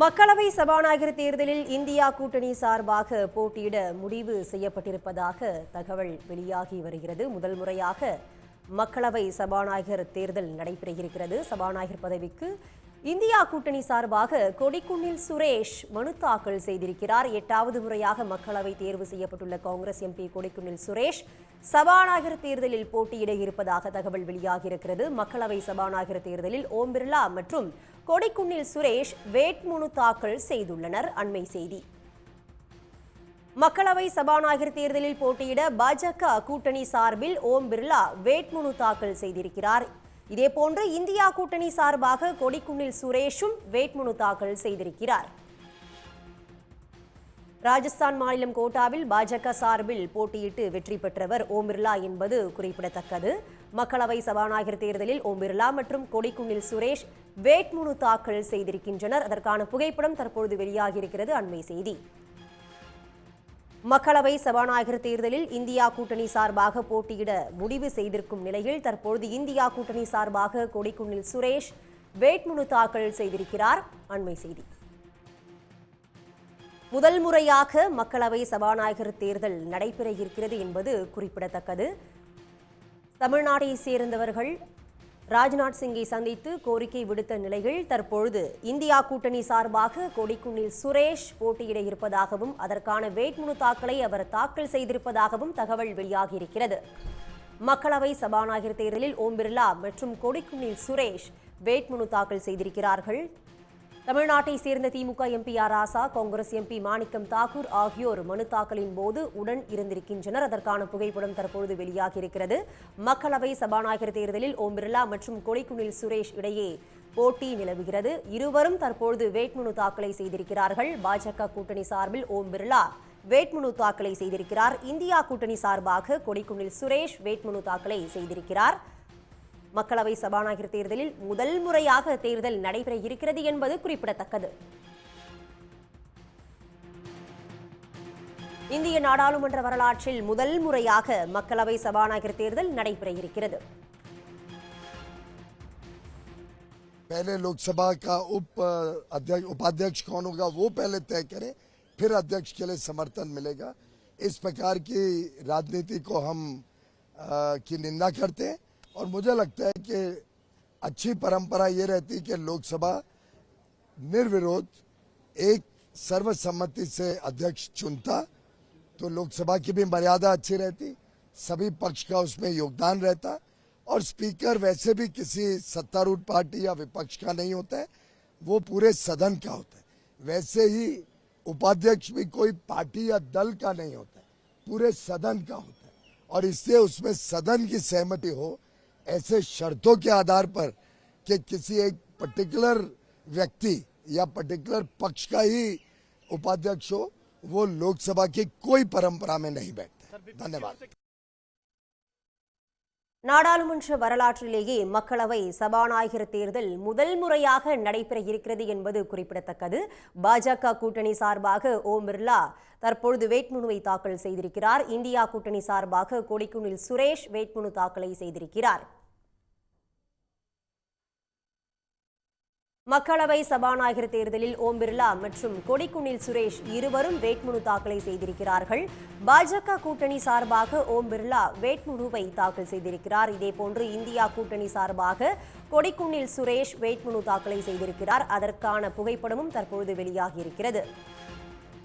மக்களவை சபாநாயகர் தேர்தலில் இந்தியா கூட்டணி சார்பாக போட்டியிட முடிவு செய்யப்பட்டிருப்பதாக தகவல் வெளியாகி வருகிறது. முதல் முறையாக மக்களவை சபாநாயகர் தேர்தல் நடைபெற இருக்கிறது சபாநாயகர் பதவிக்கு இந்தியா கூட்டணி சார்பாக கொடிக்குன்னில் சுரேஷ் மனு தாக்கல் செய்திருக்கிறார். எட்டாவது முறையாக மக்களவை தேர்வு செய்யப்பட்டுள்ள காங்கிரஸ் எம்பி கொடிக்குன்னில் சுரேஷ் சபாநாயகர் தேர்தலில் போட்டியிட இருப்பதாக தகவல் வெளியாகியிருக்கிறது மக்களவை சபாநாயகர் தேர்தலில் ஓம் பிர்லா மற்றும் கொடைக்குன்னில் சுரேஷ் வேட்புமனு தாக்கல் செய்துள்ளனர். அண்மை செய்தி. மக்களவை சபாநாயகர் தேர்தலில் போட்டியிட பாஜக கூட்டணி சார்பில் ஓம் பிர்லா வேட்புமனு தாக்கல் செய்திருக்கிறார். இதேபோன்று இந்தியா கூட்டணி சார்பாக கொடிக்குன்னில் சுரேஷும் வேட்புமனு தாக்கல் செய்திருக்கிறார். ராஜஸ்தான் மாநிலம் கோட்டாவில் பாஜக சார்பில் போட்டியிட்டு வெற்றி பெற்றவர் ஓம் பிர்லா என்பது குறிப்பிடத்தக்கது. மக்களவை சபாநாயகர் தேர்தலில் ஓம் பிர்லா மற்றும் கொடிக்குன்னில் சுரேஷ் வேட்புமனு தாக்கல் செய்திருக்கின்றனர். அதற்கான புகைப்படம் தற்பொழுது வெளியாகியிருக்கிறது. அண்மை செய்தி. மக்களவை சபாநாயகர் தேர்தலில் இந்தியா கூட்டணி சார்பாக போட்டியிட முடிவு செய்திருக்கும் நிலையில் தற்பொழுது இந்தியா கூட்டணி சார்பாக கொடிக்குன்னில் சுரேஷ் வேட்புமனு தாக்கல் செய்திருக்கிறார். அண்மை செய்தி. முதல் முறையாக மக்களவை சபாநாயகர் தேர்தல் நடைபெற இருக்கிறது என்பது குறிப்பிடத்தக்கது. தமிழ்நாட்டை சேர்ந்தவர்கள் ராஜ்நாத் சிங்கை சந்தித்து கோரிக்கை விடுத்த நிலையில் தற்பொழுது இந்தியா கூட்டணி சார்பாக கொடிக்குன்னில் சுரேஷ் போட்டியிட இருப்பதாகவும் அதற்கான வேட்புமனு தாக்கலை அவர் தாக்கல் செய்திருப்பதாகவும் தகவல் வெளியாகியிருக்கிறது. மக்களவை சபாநாயகர் தேர்தலில் ஓம் பிர்லா மற்றும் கொடிக்குன்னில் சுரேஷ் வேட்புமனு தாக்கல் செய்திருக்கிறார்கள். தமிழ்நாட்டை சேர்ந்த DMK MP R Raja Congress MP Manickam Tagore ஆகியோர் மனு தாக்கலின் போது உடன் இருந்திருக்கின்றனர். அதற்கான புகைப்படம் தற்பொழுது வெளியாகியிருக்கிறது மக்களவை சபாநாயகர் தேர்தலில் ஓம் பிர்லா மற்றும் கொடிக்குன்னில் சுரேஷ் இடையே போட்டி நிலவுகிறது. இருவரும் தற்பொழுது வேட்புமனு தாக்கலை செய்திருக்கிறார்கள். பாஜக கூட்டணி சார்பில் ஓம் பிர்லா வேட்புமனு தாக்கலை செய்திருக்கிறார். இந்தியா கூட்டணி சார்பாக கொடிக்குனில் சுரேஷ் வேட்புமனு தாக்கலை செய்திருக்கிறார். மக்களவை சபாநாயகர் தேர்தலில் முதல் முறையாக தேர்தல் நடைபெற இருக்கிறது என்பது குறிப்பிடத்தக்கது இந்திய நாடாளுமன்ற வரலாற்றில் முதல் முறையாக மக்களவை சபாநாயகர் தேர்தல் நடைபெற இருக்கிறது पहले लोकसभा का उप अध्यक्ष उपाध्यक्ष कौन होगा वो पहले तय करें फिर अध्यक्ष के लिए समर्थन मिलेगा इस प्रकार की राजनीति को हम अ, की निंदा करते हैं और मुझे लगता है कि अच्छी परंपरा ये रहती कि लोकसभा निर्विरोध, एक सर्वसम्मति से अध्यक्ष चुनता तो लोकसभा की भी मर्यादा अच्छी रहती, सभी पक्ष का उसमें योगदान रहता, और स्पीकर वैसे भी किसी सत्तारूढ़ पार्टी या विपक्ष का नहीं होता है, वो पूरे सदन का होता है। वैसे ही उपाध्यक्ष भी कोई पार्टी या दल का नहीं होता है, पूरे सदन का होता है। और इससे उसमें सदन की सहमति हो ऐसे शर्तों के आधार पर कि किसी एक पर्टिकुलर व्यक्ति या पर्टिकुलर पक्ष का ही उपाध्यक्ष हो वो लोकसभा की कोई परंपरा में नहीं बैठते धन्यवाद। நாடாளுமன்ற வரலாற்றிலேயே மக்களவை சபாநாயகர் தேர்தல் முதல் முறையாக நடைபெற இருக்கிறது என்பது குறிப்பிடத்தக்கது. பாஜக கூட்டணி சார்பாக ஓம் பிர்லா தற்பொழுது வேட்புமனுவை தாக்கல் செய்திருக்கிறார். இந்தியா கூட்டணி சார்பாக கொடிக்குனில் சுரேஷ் வேட்புமனு தாக்கலை செய்திருக்கிறார். மக்களவை சபாநாயகர் தேர்தலில் ஓம் பிர்லா மற்றும் கொடிக்குன்னில் சுரேஷ் இருவரும் வேட்புமனு தாக்கலை செய்திருக்கிறார்கள். பாஜக கூட்டணி சார்பாக ஓம் பிர்லா வேட்புமனுவை தாக்கல் செய்திருக்கிறார். இதேபோன்று இந்தியா கூட்டணி சார்பாக கொடிக்குன்னில் சுரேஷ் வேட்புமனு தாக்கலை செய்திருக்கிறார். அதற்கான புகைப்படமும் தற்பொழுது வெளியாகியிருக்கிறது.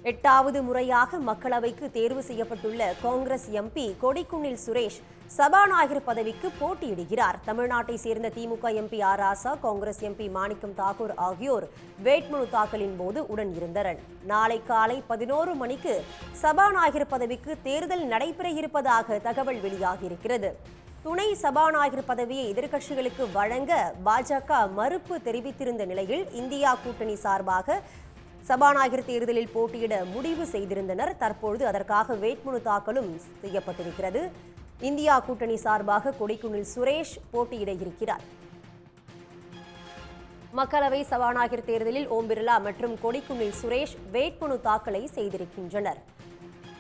எட்டாவது முறையாக மக்களவைக்கு தேர்வு செய்யப்பட்டுள்ள காங்கிரஸ் எம்பி கொடிக்குன்னில் சுரேஷ் சபாநாயகர் பதவிக்கு போட்டியிடுகிறார். தமிழ்நாட்டை சேர்ந்த DMK MP R Raja Congress MP Manickam Tagore ஆகியோர் வேட்புமனு தாக்கலின் போது உடன் இருந்தனர். நாளை காலை பதினோரு மணிக்கு சபாநாயகர் பதவிக்கு தேர்தல் நடைபெற இருப்பதாக தகவல் வெளியாகியிருக்கிறது. துணை சபாநாயகர் பதவியை எதிர்க்கட்சிகளுக்கு வழங்க பாஜக மறுப்பு தெரிவித்திருந்த நிலையில் இந்தியா கூட்டணி சார்பாக சபாநாயகர் தேர்தலில் போட்டியிட முடிவு செய்திருந்தனர். தற்பொழுது அதற்காக வேட்புமனு தாக்கலும் செய்யப்பட்டிருக்கிறது. இந்தியா கூட்டணி சார்பாக கொடிக்குன்னில் சுரேஷ் போட்டியிட இருக்கிறார். மக்களவை சபாநாயகர் தேர்தலில் ஓம் பிர்லா மற்றும் கொடிக்குன்னில் சுரேஷ் வேட்புமனு தாக்கலை செய்திருக்கின்றனர்.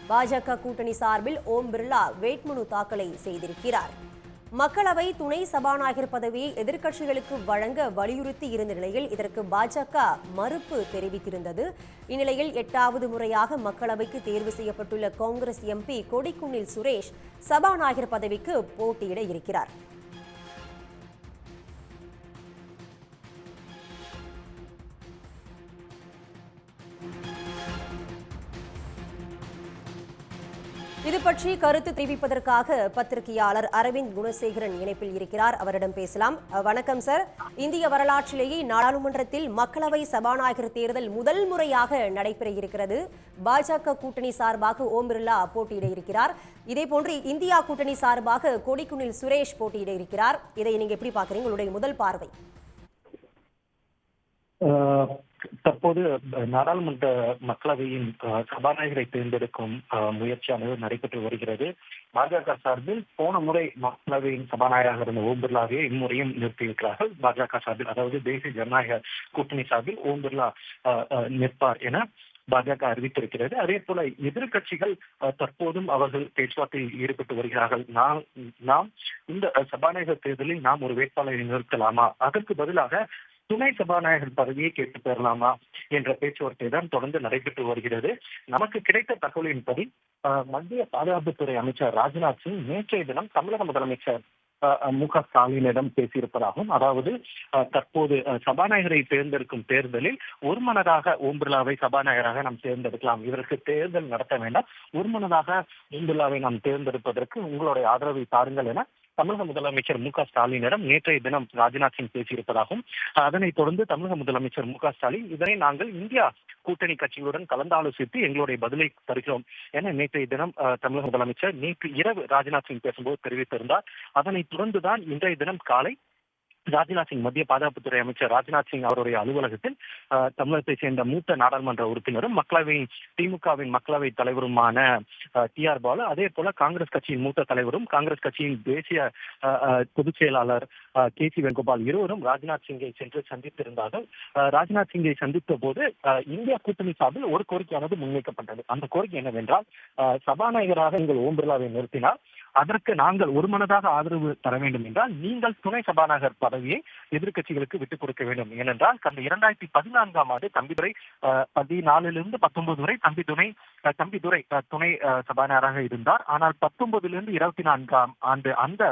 பாஜக கூட்டணி சார்பில் ஓம் பிர்லா வேட்புமனு தாக்கலை செய்திருக்கிறார். மக்களவை துணை சபாநாயகர் பதவியை எதிர்க்கட்சிகளுக்கு வழங்க வலியுறுத்தி இருந்த நிலையில் இதற்கு பாஜக மறுப்பு தெரிவித்திருந்தது. இந்நிலையில் எட்டாவது முறையாக மக்களவைக்கு தேர்வு செய்யப்பட்டுள்ள காங்கிரஸ் எம்பி கொடிக்குன்னில் சுரேஷ் சபாநாயகர் பதவிக்கு போட்டியிட இருக்கிறார். பற்றி கருத்து தெரிவிப்பதற்காக பத்திரிகையாளர் அரவிந்த் குணசேகரன் இணைப்பில் இருக்கிறார். அவரிடம் பேசலாம். வணக்கம் சார். இந்திய வரலாற்றிலேயே நாடாளுமன்றத்தில் மக்களவை சபாநாயகர் தேர்தல் முதல் முறையாக நடைபெற இருக்கிறது. பாஜக கூட்டணி சார்பாக ஓம் பிர்லா போட்டியிட இருக்கிறார். இதே போன்று இந்தியா கூட்டணி சார்பாக கொடிக்குனில் சுரேஷ் போட்டியிட இருக்கிறார். இதை நீங்க எப்படி பாக்குறீங்க உங்களுடைய முதல் பார்வை. தற்போது நாடாளுமன்ற மக்களவையின் சபாநாயகரை தேர்ந்தெடுக்கும் முயற்சியானது நடைபெற்று வருகிறது. பாஜக சார்பில் போன முறை மக்களவையின் சபாநாயகராக இருந்த ஓம் பிர்லாவே இம்முறையும் நிறுத்தியிருக்கிறார்கள். பாஜக சார்பில் அதாவது தேசிய ஜனநாயக கூட்டணி சார்பில் ஓம் பிர்லா நிற்பார் என பாஜக அறிவித்திருக்கிறது. அதே போல எதிர்கட்சிகள் தற்போதும் அவர்கள் பேச்சுவார்த்தையில் ஈடுபட்டு வருகிறார்கள். நாம் நாம் இந்த சபாநாயகர் தேர்தலில் நாம் ஒரு வேட்பாளரை நிறுத்தலாமா? அதற்கு பதிலாக துணை சபாநாயகர் பதவியை கேட்டு பெறலாமா என்ற பேச்சுவார்த்தை தான் தொடர்ந்து நடைபெற்று வருகிறது. நமக்கு கிடைத்த தகவலின்படி மத்திய பாதுகாப்புத்துறை அமைச்சர் ராஜ்நாத் சிங் நேற்றைய தினம் தமிழக முதலமைச்சர் மு க ஸ்டாலினிடம் பேசியிருப்பதாகவும் அதாவது தற்போது அஹ், சபாநாயகரை தேர்ந்தெடுக்கும் தேர்தலில் ஒருமனதாக ஓம் பிர்லாவை சபாநாயகராக நாம் தேர்ந்தெடுக்கலாம். இதற்கு தேர்தல் நடத்த வேண்டாம். ஒருமனதாக ஓம் பிர்லாவை நாம் தேர்ந்தெடுப்பதற்கு உங்களுடைய ஆதரவை தாருங்கள் என தமிழக முதலமைச்சர் மு க ஸ்டாலினிடம் நேற்றைய தினம் ராஜ்நாத் சிங் பேசியிருப்பதாகவும் அதனைத் தொடர்ந்து தமிழக முதலமைச்சர் மு க ஸ்டாலின் இதனை நாங்கள் இந்தியா கூட்டணி கட்சிகளுடன் கலந்தாலோசித்து எங்களுடைய பதிலை தருகிறோம் என நேற்றைய தினம் அஹ், தமிழக முதலமைச்சர் நேற்று இரவு ராஜ்நாத் சிங் பேசும்போது தெரிவித்திருந்தார். அதனைத் தொடர்ந்துதான் இன்றைய தினம் காலை ராஜ்நாத் சிங் மத்திய பாதுகாப்புத்துறை அமைச்சர் ராஜ்நாத் சிங் அவருடைய அலுவலகத்தில் தமிழகத்தை தமிழகத்தைச் சேர்ந்த மூத்த நாடாளுமன்ற உறுப்பினரும் மக்களவையின் திமுகவின் மக்களவை தலைவருமான டி ஆர் பாலு அதே போல காங்கிரஸ் கட்சியின் மூத்த தலைவரும் காங்கிரஸ் கட்சியின் தேசிய பொதுச் செயலாளர் கே சி வேணுகோபால் இருவரும் ராஜ்நாத் சிங்கை சென்று சந்தித்திருந்தார்கள். ராஜ்நாத் சிங்கை சந்தித்த போது அஹ், இந்தியா கூட்டணி சார்பில் ஒரு கோரிக்கையானது முன்வைக்கப்பட்டது. அந்த கோரிக்கை என்னவென்றால் அஹ், சபாநாயகராக நீங்கள் ஓம் பிர்லாவை நிறுத்தினால் அதற்கு நாங்கள் ஒருமனதாக ஆதரவு தர வேண்டும் என்றால் நீங்கள் துணை சபாநாயகர் பதவியை எதிர்க்கட்சிகளுக்கு விட்டுக் கொடுக்க வேண்டும். ஏனென்றால் கடந்த இரண்டாயிரத்தி பதினான்காம் ஆண்டு தம்பிதுரை பதினாலிலிருந்து பத்தொன்பது வரை தம்பி துணை தம்பிதுரை துணை சபாநாயகராக இருந்தார். ஆனால் பத்தொன்பதிலிருந்து இருபத்தி நான்காம் ஆண்டு அந்த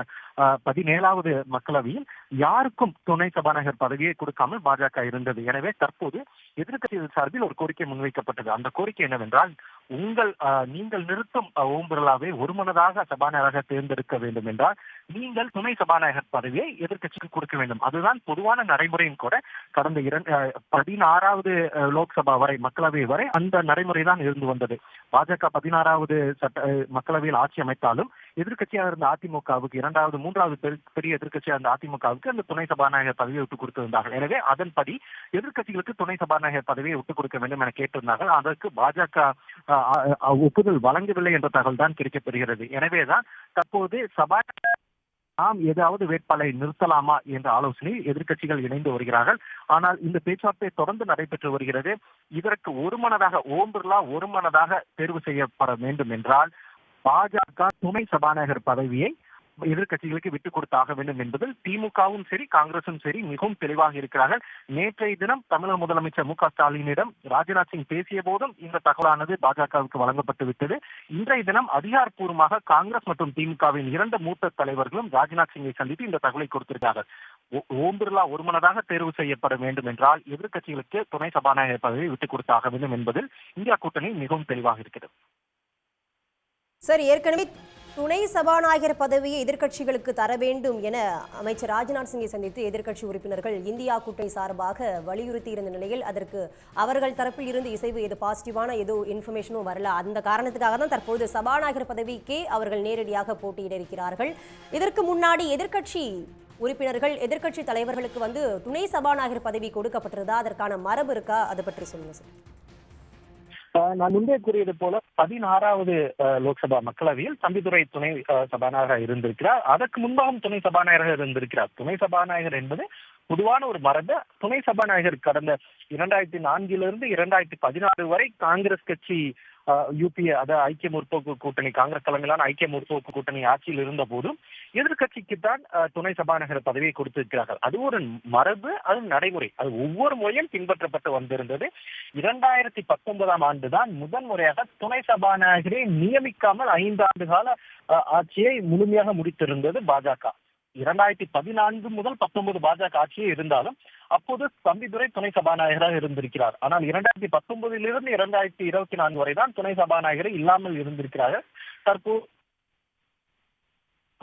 பதினேழாவது மக்களவையில் யாருக்கும் துணை சபாநாயகர் பதவியை கொடுக்காமல் பாஜக இருந்தது. எனவே தற்போது எதிர்கட்சிகள் சார்பில் ஒரு கோரிக்கை முன்வைக்கப்பட்டது. அந்த கோரிக்கை என்னவென்றால் உங்கள் நீங்கள் நிறுத்தும் அஹ், ஓம் பிர்லாவை ஒருமனதாக சபாநாயகராக தேர்ந்தெடுக்க வேண்டும் என்றால் நீங்கள் துணை சபாநாயகர் பதவியை எதிர்கட்சிக்கு கொடுக்க வேண்டும். அதுதான் பொதுவான நடைமுறையும் கூட. கடந்த இரண்டு பதினாறாவது லோக்சபா வரை மக்களவை வரை அந்த நடைமுறை தான் இருந்து வந்தது. பாஜக பதினாறாவது சட்ட மக்களவையில் ஆட்சி அமைத்தாலும் எதிர்கட்சியாக இருந்த அதிமுகவுக்கு இரண்டாவது மூன்றாவது பெரு- பெரிய எதிர்கட்சி இருந்த அதிமுகவுக்கு அந்த துணை சபாநாயகர் பதவியை விட்டுக் கொடுத்திருந்தார்கள். எனவே அதன்படி எதிர்க்கட்சிகளுக்கு துணை சபாநாயகர் பதவியை விட்டுக் கொடுக்க வேண்டும் என கேட்டிருந்தார்கள். அதற்கு பாஜக ஒப்புதல் வழங்கவில்லை என்ற தகவல் தான் கிடைக்கப்பெறுகிறது எனவேதான் தற்போது சபா நாம் ஏதாவது வேட்பாளரை நிறுத்தலாமா என்ற ஆலோசனையில் எதிர்க்கட்சிகள் இணைந்து வருகிறார்கள். ஆனால் இந்த பேச்சுவார்த்தை தொடர்ந்து நடைபெற்று வருகிறது. இதற்கு ஒருமனதாக ஓம் பிர்லா ஒருமனதாக தேர்வு செய்யப்பட வேண்டும் என்றால் பாஜக துணை சபாநாயகர் பதவியை எதிர்கட்சிகளுக்கு விட்டுக் கொடுத்தாக வேண்டும் என்பதில் திமுகவும் சரி காங்கிரசும் சரி மிகவும் தெளிவாக இருக்கிறார்கள். நேற்றைய தினம் தமிழக முதலமைச்சர் மு க ஸ்டாலினிடம் ராஜ்நாத் சிங் பேசிய போதும் இந்த தகவலானது பாஜகவுக்கு வழங்கப்பட்டு விட்டது. இன்றைய தினம் அதிகாரப்பூர்வமாக காங்கிரஸ் மற்றும் திமுகவின் இரண்டு மூத்த தலைவர்களும் ராஜ்நாத் சிங்கை சந்தித்து இந்த தகவலை கொடுத்திருக்கிறார்கள். ஓம் பிர்லா ஒருமனதாக தேர்வு செய்யப்பட வேண்டும் என்றால் எதிர்க்கட்சிகளுக்கு துணை சபாநாயகர் பதவியை விட்டுக் கொடுத்தாக வேண்டும் என்பதில் இந்தியா கூட்டணி மிகவும் தெளிவாக இருக்கிறது. சார் ஏற்கனவே துணை சபாநாயகர் பதவியை எதிர்க்கட்சிகளுக்கு தர வேண்டும் என அமைச்சர் ராஜ்நாத் சிங்கை சந்தித்து எதிர்க்கட்சி உறுப்பினர்கள் இந்தியா கூட்டணி சார்பாக வலியுறுத்தி இருந்த நிலையில் அதற்கு அவர்கள் தரப்பில் இருந்து இசைவு எது பாசிட்டிவான ஏதோ இன்ஃபர்மேஷனும் வரல. அந்த காரணத்துக்காக தான் தற்போது சபாநாயகர் பதவிக்கே அவர்கள் நேரடியாக போட்டியிட இருக்கிறார்கள். இதற்கு முன்னாடி எதிர்க்கட்சி உறுப்பினர்கள் எதிர்க்கட்சி தலைவர்களுக்கு வந்து துணை சபாநாயகர் பதவி கொடுக்கப்பட்டிருந்தா அதற்கான மரபு இருக்கா? அதை பற்றி சொல்லுங்க சார் நான் முன்பே கூறியது போல பதினாறாவது லோக்சபா மக்களவையில் தம்பிதுரை துணை சபாநாயகராக இருந்திருக்கிறார். அதற்கு முன்பாகவும் துணை சபாநாயகராக இருந்திருக்கிறார். துணை சபாநாயகர் என்பது பொதுவான ஒரு மரபு. துணை சபாநாயகர் கடந்த இரண்டாயிரத்தி நான்கிலிருந்து இரண்டாயிரத்தி பதினாறு வரை காங்கிரஸ் கட்சி யூபிஏ அதாவது ஐக்கிய முற்போக்கு கூட்டணி காங்கிரஸ் தலைமையிலான ஐக்கிய முற்போக்கு கூட்டணி ஆட்சியில் இருந்த போதும் எதிர்கட்சிக்கு தான் துணை சபாநாயகர் பதவியை கொடுத்திருக்கிறார்கள். அது ஒரு மரபு அது நடைமுறை. அது ஒவ்வொரு முறையும் பின்பற்றப்பட்டு வந்திருந்தது. இரண்டாயிரத்தி பத்தொன்பதாம் ஆண்டு தான் முதன் முறையாக துணை சபாநாயகரை நியமிக்காமல் ஐந்து ஆண்டு கால ஆட்சியை முழுமையாக முடித்திருந்தது பாஜக. இரண்டாயிரத்தி பதினான்கு முதல் பத்தொன்பது பாஜக ஆட்சியே இருந்தாலும் அப்போது தம்பிதுரை துணை சபாநாயகராக இருந்திருக்கிறார். ஆனால் இரண்டாயிரத்தி பத்தொன்பதிலிருந்து இரண்டாயிரத்தி இருபத்தி நான்கு வரை தான் துணை சபாநாயகரை இல்லாமல் இருந்திருக்கிறார்கள். தற்போது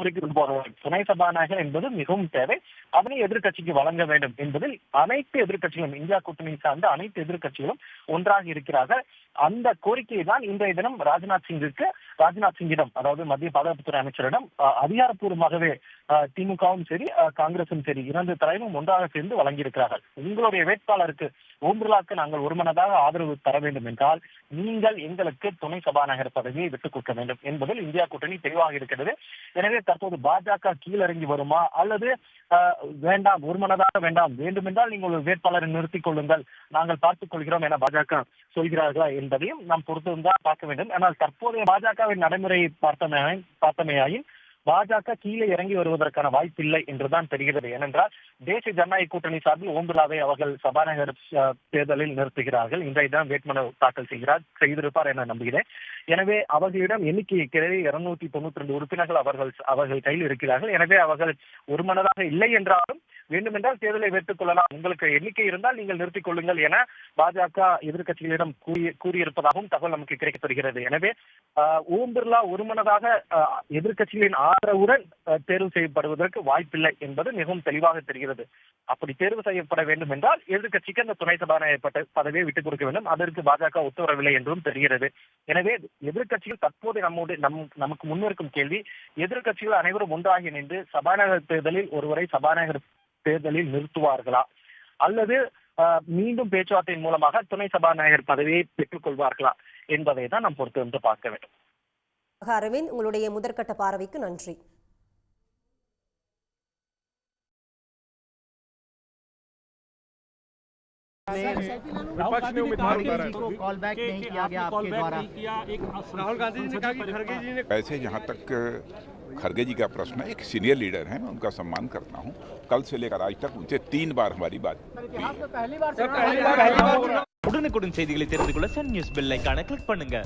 குறிப்பிட்டு போறவர் துணை சபாநாயகர் என்பது மிகவும் தேவை. அதனை எதிர்கட்சிக்கு வழங்க வேண்டும் என்பதில் அனைத்து எதிர்கட்சிகளும் இந்தியா கூட்டணி சார்ந்த அனைத்து எதிர்கட்சிகளும் ஒன்றாக இருக்கிறார்கள். அந்த கோரிக்கையை தான் இன்றைய தினம் ராஜ்நாத் சிங்கிற்கு ராஜ்நாத் சிங்கிடம் அதாவது மத்திய பாதுகாப்புத்துறை அமைச்சரிடம் அதிகாரப்பூர்வமாகவே திமுகவும் சரி காங்கிரசும் சரி இரண்டு தலைவரும் ஒன்றாக சேர்ந்து வழங்கியிருக்கிறார்கள். உங்களுடைய வேட்பாளருக்கு ஓம் பிர்லாவுக்கு நாங்கள் ஒருமனதாக ஆதரவு தர வேண்டும் என்றால் நீங்கள் எங்களுக்கு துணை சபாநாயகர் பதவியை விட்டுக் கொடுக்க வேண்டும் என்பதில் இந்தியா கூட்டணி தெளிவாக இருக்கிறது. எனவே தற்போது பாஜக கீழிறங்கி வருமா? அல்லது வேண்டாம் ஒருமனதாக வேண்டாம். வேண்டுமென்றால் நீங்கள் ஒரு வேட்பாளரை நிறுத்திக் கொள்ளுங்கள். நாங்கள் பார்த்துக் கொள்கிறோம் என பாஜக சொல்கிறார்களா என்பதையும் நாம் பொறுத்திருந்தால் பார்க்க வேண்டும். ஆனால் தற்போதைய பாஜகவின் நடைமுறையை பார்த்தமையாயின் பார்த்தமையாயின் பாஜக கீழே இறங்கி வருவதற்கான வாய்ப்பில்லை என்றுதான் தெரிகிறது. ஏனென்றால் தேசிய ஜனநாயக கூட்டணி சார்பில் ஓம் பிர்லாவை அவர்கள் சபாநாயகர் தேர்தலில் நிறுத்துகிறார்கள். இன்றைய தினம் வேட்புமனு தாக்கல் செய்கிறார். செய்திருப்பார் என நம்புகிறேன். எனவே அவர்களிடம் எண்ணிக்கை இருக்கிறது இருநூத்தி தொண்ணூத்தி ரெண்டு உறுப்பினர்கள் அவர்கள் அவர்கள் கையில் இருக்கிறார்கள். எனவே அவர்கள் ஒருமனதாக இல்லை என்றாலும் வேண்டுமென்றால் தேர்தலை வைத்துக் கொள்ளலாம். உங்களுக்கு எண்ணிக்கை இருந்தால் நீங்கள் நிறுத்திக் கொள்ளுங்கள் என பாஜக எதிர்கட்சிகளிடம் கூறியிருப்பதாகவும் தகவல் நமக்கு கிடைக்கப்படுகிறது எனவே ஓம் பிர்லா ஒருமனதாக எதிர்கட்சிகளின் எதிர்க்கட்சிகளின் ஆதரவுடன் தேர்வு செய்யப்படுவதற்கு வாய்ப்பில்லை என்பது மிகவும் தெளிவாக தெரிகிறது. அப்படி தேர்வு செய்யப்பட வேண்டும் என்றால் எதிர்கட்சிக்கு அந்த துணை சபாநாயகர் பதவியை விட்டுக் கொடுக்க வேண்டும். அதற்கு பாஜக ஒத்துவரவில்லை என்றும் தெரிகிறது. எனவே எதிர்கட்சிகள் தற்போது நம்முடைய நம் நமக்கு முன்னிருக்கும் கேள்வி எதிர்கட்சிகள் அனைவரும் ஒன்றாகி நின்று சபாநாயகர் தேர்தலில் ஒருவரை சபாநாயகர் தேர்தலில் நிறுத்துவார்களா? அல்லது ஆஹ், மீண்டும் பேச்சுவார்த்தையின் மூலமாக துணை சபாநாயகர் பதவியை பெற்றுக் கொள்வார்களா என்பதை தான் நாம் பொறுத்து வந்து பார்க்க வேண்டும். அரவிந்த் உங்களுடைய முதற்கட்ட பார்வைக்கு நன்றி विपक्ष ने उम्मीदवार उतारा है। को कॉल बैक नहीं किया गया आपके द्वारा राहुल गांधी जी ने कहा कि खड़गे जी ने वैसे जहाँ तक खड़गे जी का प्रश्न है एक सीनियर लीडर है मैं उनका सम्मान करता हूँ कल से लेकर आज तक उनसे तीन बार हमारी बात हुई है पहली बार உடனுக்குடன் செய்திகளை தெரிந்து கொள்ள சன் நியூஸ் பெல் ஐகானை கிளிக் பண்ணுங்க